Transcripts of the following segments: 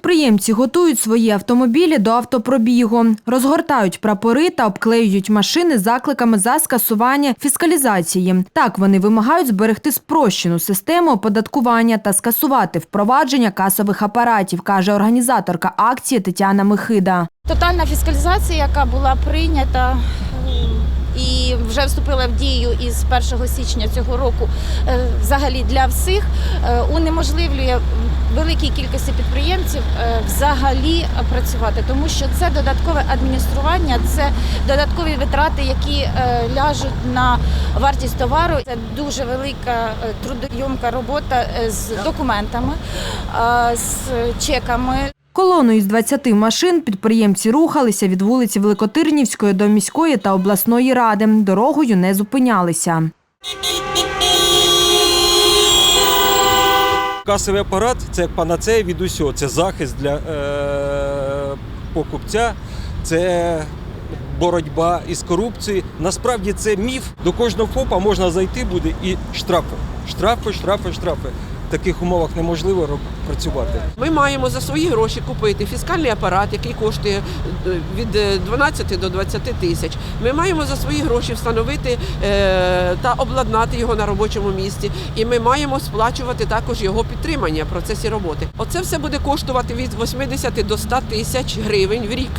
Підприємці готують свої автомобілі до автопробігу, розгортають прапори та обклеюють машини закликами за скасування фіскалізації. Так вони вимагають зберегти спрощену систему оподаткування та скасувати впровадження касових апаратів, каже організаторка акції Тетяна Михида. Тотальна фіскалізація, яка була прийнята і вже вступила в дію із 1 січня цього року, е, взагалі для всіх, е, унеможливлює великій кількості підприємців е, взагалі працювати, тому що це додаткове адміністрування, це додаткові витрати, які е, ляжуть на вартість товару. Це дуже велика е, трудойомка робота е, з документами, е, з чеками. Колоною із 20 машин підприємці рухалися від вулиці Великотирнівської до міської та обласної ради. Дорогою не зупинялися. Касовий апарат це як панацея від усього. Це захист для е, покупця, це боротьба із корупцією. Насправді це міф. До кожного ФОПа можна зайти буде і штрафи. Штрафи, штрафи, штрафи. Таких умовах неможливо працювати. Ми маємо за свої гроші купити фіскальний апарат, який коштує е, від е, 12 до 20 тисяч. Ми маємо за свої гроші встановити е, та обладнати його на робочому місці. І ми маємо сплачувати також його підтримання в процесі роботи. Оце все буде коштувати від 80 до 100 тисяч гривень в рік.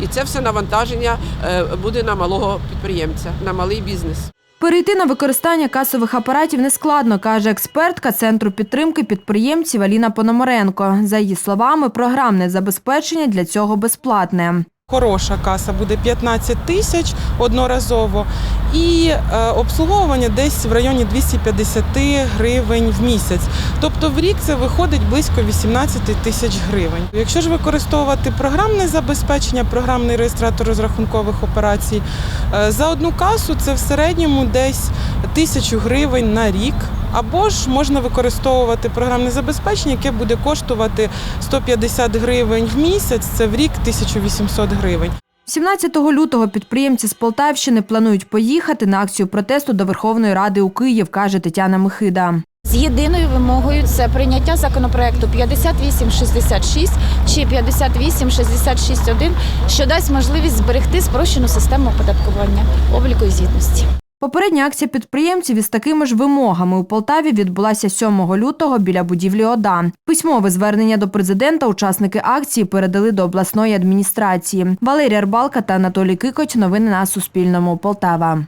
І це все навантаження е, буде на малого підприємця, на малий бізнес. Перейти на використання касових апаратів нескладно, каже експертка Центру підтримки підприємців Аліна Пономаренко. За її словами, програмне забезпечення для цього безплатне. Хороша каса буде 15 тисяч одноразово і е, обслуговування десь в районі 250 гривень в місяць. Тобто в рік це виходить близько 18 тисяч гривень. Якщо ж використовувати програмне забезпечення, програмний реєстратор розрахункових операцій, е, за одну касу це в середньому десь тисячу гривень на рік. Або ж можна використовувати програмне забезпечення, яке буде коштувати 150 гривень в місяць, це в рік 1800 гривень. 17 лютого підприємці з Полтавщини планують поїхати на акцію протесту до Верховної Ради у Київ, каже Тетяна Михида. З єдиною вимогою це прийняття законопроекту 5866 чи 5866.1, що дасть можливість зберегти спрощену систему оподаткування обліку і звітності. Попередня акція підприємців із такими ж вимогами у Полтаві відбулася 7 лютого біля будівлі ОДА. Письмове звернення до президента учасники акції передали до обласної адміністрації. Валерія Рбалка та Анатолій Кикоть. Новини на Суспільному. Полтава.